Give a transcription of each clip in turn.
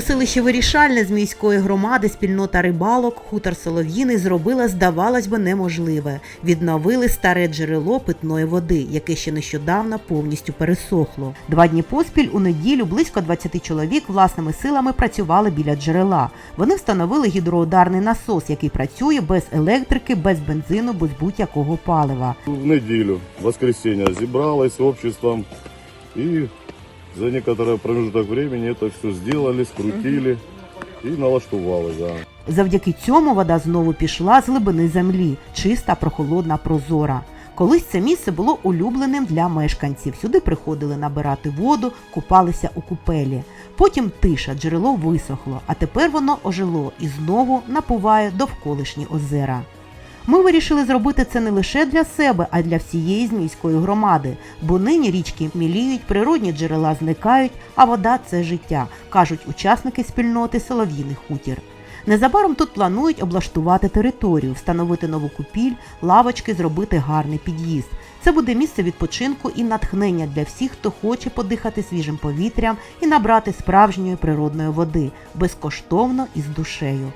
селище Вирішальне з міської громади спільнота рибалок хутор Солов'їний зробила, здавалось би, неможливе. Відновили старе джерело питної води, яке ще нещодавно повністю пересохло. Два дні поспіль у неділю близько 20 чоловік власними силами працювали біля джерела. Вони встановили гідроударний насос, який працює без електрики, без бензину, без будь-якого палива. В неделю, в воскресенье, зібралось с обществом и за некоторый промежуток времени это все сделали, скрутили и налаштували. Да. Завдяки цьому вода знову пішла з глибини землі, чиста, прохолодна, прозора. Колись це місце було улюбленим для мешканців. Сюди приходили набирати воду, купалися у купелі. Потім тиша, джерело висохло, а тепер воно ожило і знову напуває довколишні озера. Ми вирішили зробити це не лише для себе, а для всієї змійської громади, бо нині річки міліють, природні джерела зникають, а вода це життя, кажуть учасники спільноти Солов'їний хутір. Незабаром тут планують облаштувати територію, встановити нову купіль, лавочки, зробити гарний під'їзд. Це буде місце відпочинку і натхнення для всіх, хто хоче подихати свіжим повітрям і набрати справжньої природної води безкоштовно і з душею.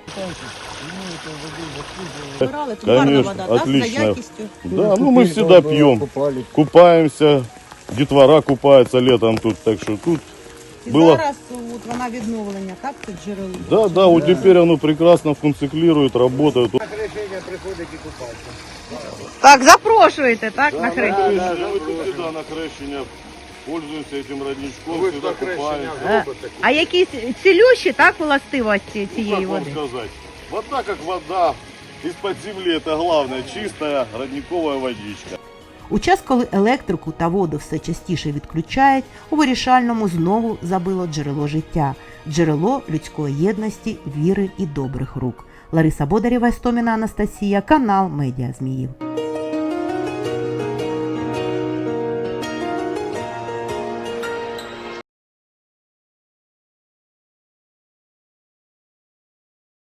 Тут гарна вода, за отлично. якістю. Да, ну мы всегда пьем, купаемся, детвора купается летом тут, так что тут, І Було. зараз от вона відновлення, так, це джерело. да, да, вот теперь оно прекрасно функционирует, работает. Так, запрошуєте, так, на Да, хрещення? мы тут всегда на крещение пользуемся этим родничком, всегда купаемся. А якісь цілющі, так, властивості Ну, цієї как вам води? сказать? Вода как вода, из-под земли, это главное, чистая родниковая водичка. У час, коли електрику та воду все частіше відключають, у вирішальному знову забило джерело життя, джерело людської єдності, віри і добрих рук. Лариса Бодарєва, Істоміна Анастасія, канал Медіа Зміїв.